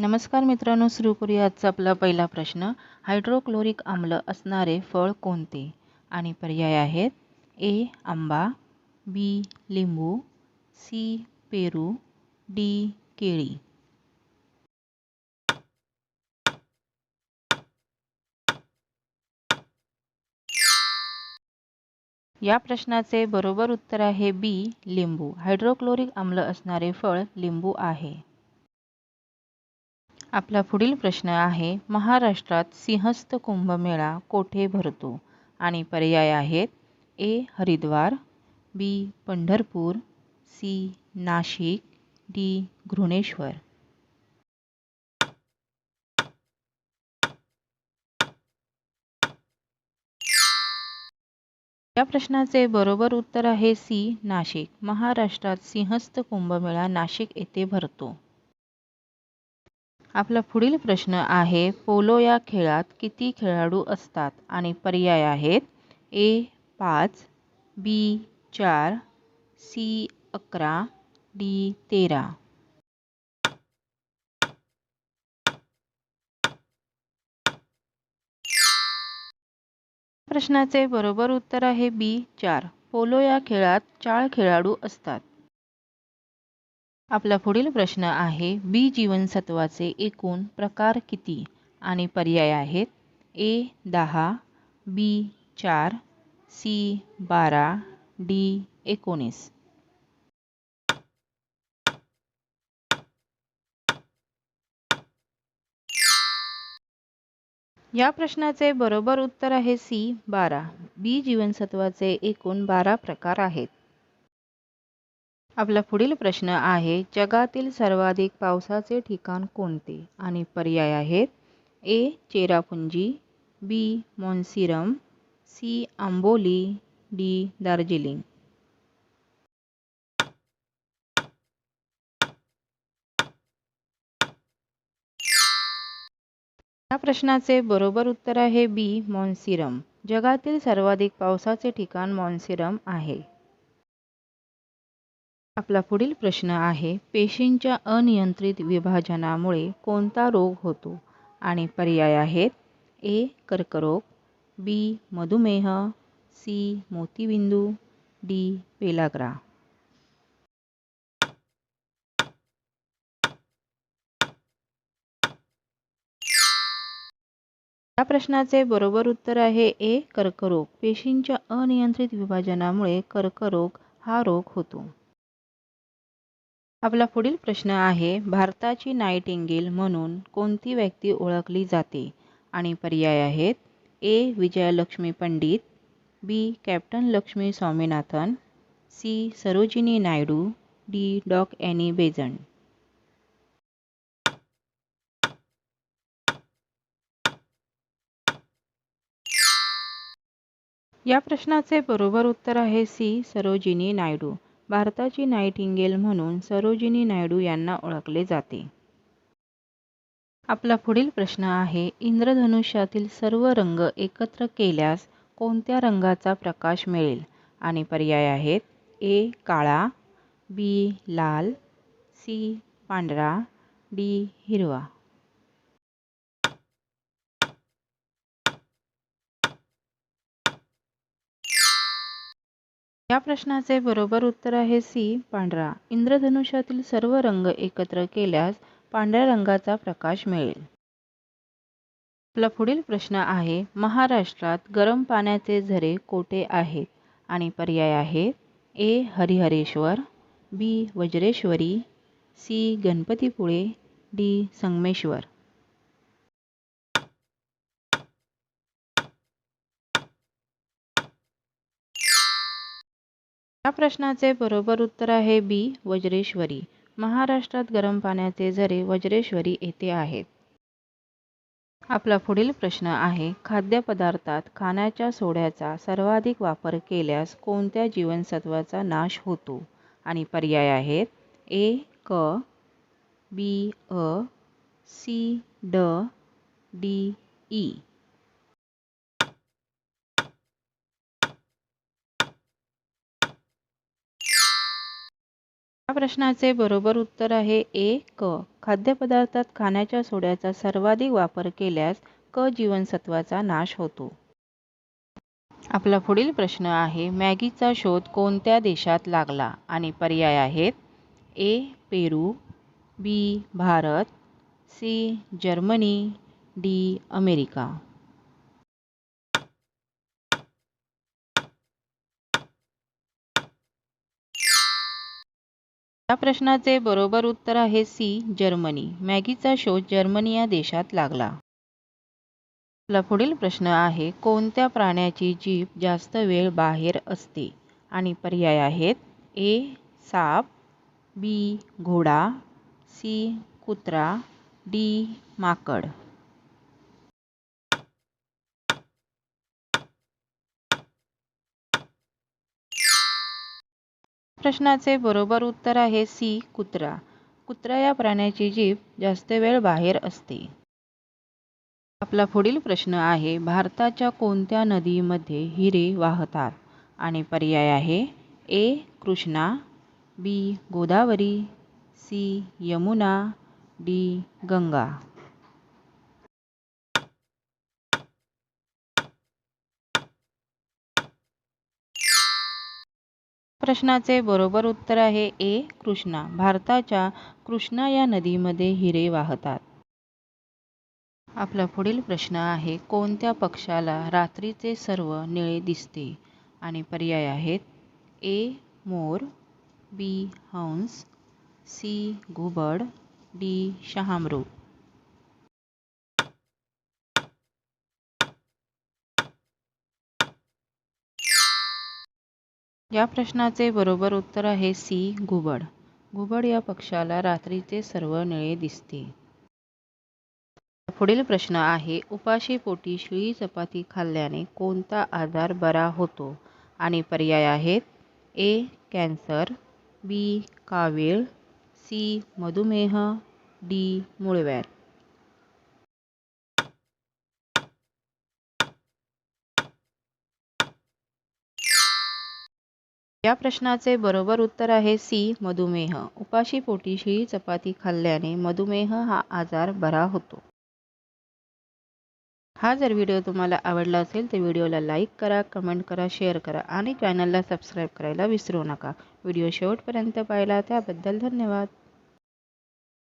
नमस्कार मित्रांनो सुरू करूया आजचा आपला पहिला प्रश्न. हायड्रोक्लोरिक आम्ल असणारे फळ कोणते? आणि पर्याय आहेत ए आंबा बी लिंबू सी पेरू डी केळी. या प्रश्नाचे बरोबर उत्तर आहे बी लिंबू. हायड्रोक्लोरिक आम्ल असणारे फळ लिंबू आहे. आपला पुढील प्रश्न आहे महाराष्ट्रात सिंहस्थ कुंभमेळा कोठे भरतो? आणि पर्याय आहेत A Haridwar B Pandharpur C Nashik D Grishneshwar. या प्रश्नाचे बरोबर उत्तर आहे सी नाशिक. महाराष्ट्रात सिंहस्थ कुंभमेळा नाशिक येथे भरतो. आपला पुढील प्रश्न आहे पोलो या खेळात किती खेळाडू असतात आणि पर्याय आहेत? ए पाच बी चार सी अकरा डी तेरा. प्रश्नाचे बरोबर उत्तर आहे बी चार. पोलो या खेळात चार खेळाडू असतात. आपला पुढील प्रश्न आहे बी जीवनसत्वाचे एकूण प्रकार किती आणि पर्याय आहेत? ए दहा बी चार सी बारा डी एकोणीस. या प्रश्नाचे बरोबर उत्तर आहे सी बारा. बी जीवनसत्वाचे एकूण बारा प्रकार आहेत. आपला पुढील प्रश्न आहे जगातील सर्वाधिक पावसाचे ठिकाण कोणते? आणि पर्याय आहेत A Cherrapunji B Mawsynram C Amboli D Darjeeling. या प्रश्नाचे बरोबर उत्तर आहे बी मॉन्सिरम. जगातील सर्वाधिक पावसाचे ठिकाण मॉन्सिरम आहे. आपला पुढील प्रश्न आहे पेशींच्या अनियंत्रित विभाजनामुळे कोणता रोग होतो? आणि पर्याय आहेत ए कर्करोग बी मधुमेह सी मोतीबिंदू डी पेलाग्रा या प्रश्नाचे बरोबर उत्तर आहे ए कर्करोग. पेशींच्या अनियंत्रित विभाजनामुळे कर्करोग हा रोग होतो. आपला पुढील प्रश्न आहे भारताची नाईटिंगेल म्हणून कोणती व्यक्ती ओळखली जाते? आणि पर्याय आहेत A. Vijayalakshmi Pandit B. Captain Lakshmi Swaminathan C. Sarojini Naidu D. Doc Annie. Besant या प्रश्नाचे बरोबर उत्तर आहे सी. सरोजिनी नायडू. भारताची नाईटिंगेल म्हणून सरोजिनी नायडू यांना ओळखले जाते. आपला पुढील प्रश्न आहे इंद्रधनुष्यातील सर्व रंग एकत्र केल्यास कोणत्या रंगाचा प्रकाश मिळेल? आणि पर्याय आहेत ए काळा बी लाल सी पांढरा डी हिरवा. या प्रश्नाचे बरोबर उत्तर आहे सी पांढरा. इंद्रधनुष्यातील सर्व रंग एकत्र केल्यास पांढऱ्या रंगाचा प्रकाश मिळेल. आपला पुढील प्रश्न आहे महाराष्ट्रात गरम पाण्याचे झरे कोठे आहेत? आणि पर्याय आहेत A Harihareshwar B Vajreshwari C Ganpatipule D Sangameshwar. या प्रश्नाचे बरोबर उत्तर आहे बी वज्रेश्वरी. महाराष्ट्रात गरम पाण्याचे झरे वज्रेश्वरी येथे आहेत. आपला पुढील प्रश्न आहे खाद्यपदार्थात खाण्याच्या सोड्याचा सर्वाधिक वापर केल्यास कोणत्या जीवनसत्वाचा नाश होतो? आणि पर्याय आहेत ए क बी अ सी ड डी ई. प्रश्नाचे बरोबर उत्तर आहे ए क. खाद्यपदार्थात खाण्याच्या सोड्याचा सर्वाधिक वापर केल्यास क जीवनसत्वाचा नाश होतो. आपला पुढील प्रश्न आहे मॅगीचा शोध कोणत्या देशात लागला? आणि पर्याय आहेत A Peru B Bharat C Germany D America. या प्रश्नाचे बरोबर उत्तर आहे सी जर्मनी. मॅगीचा शोध जर्मनी या देशात लागला. आपला पुढील प्रश्न आहे कोणत्या प्राण्याची जीभ जास्त वेळ बाहेर असते? आणि पर्याय आहेत ए साप बी घोडा सी कुत्रा डी माकड. प्रश्नाचे बरोबर उत्तर आहे सी कुत्रा. कुत्रा या प्राण्याची जीभ जास्त वेळ बाहेर असते. आपला पुढील प्रश्न आहे भारताच्या कोणत्या नदीमध्ये हिरे वाहतात? आणि पर्याय आहे A Krishna B Godavari C Yamuna D Ganga. प्रश्नाचे बरोबर उत्तर आहे ए कृष्णा. भारताच्या कृष्णा या नदीमध्ये हिरे वाहतात. आपला पुढील प्रश्न आहे कोणत्या पक्षाला रात्रीचे सर्व निळे दिसते? आणि पर्याय आहेत ए मोर बी हंस सी घुबड डी शहामृग. या प्रश्नाचे बरोबर उत्तर आहे सी घुबड. घुबड या पक्षाला रात्रीचे सर्व निळे दिसते. पुढील प्रश्न आहे उपाशी पोटी शिळी चपाती खाल्ल्याने कोणता आजार बरा होतो? आणि पर्याय आहेत ए कॅन्सर बी कावीळ सी मधुमेह डी मुळव्यात या प्रश्नाचे बरोबर उत्तर आहे सी मधुमेह. उपाशी पोटीशी चपाती खाल्ल्याने मधुमेह हा आजार बरा होतो. हा जर व्हिडिओ तुम्हाला आवडला असेल तर व्हिडिओला लाईक करा कमेंट करा शेअर करा आणि चॅनलला सबस्क्राईब करायला विसरू नका. व्हिडिओ शेवटपर्यंत पाहिला त्याबद्दल धन्यवाद.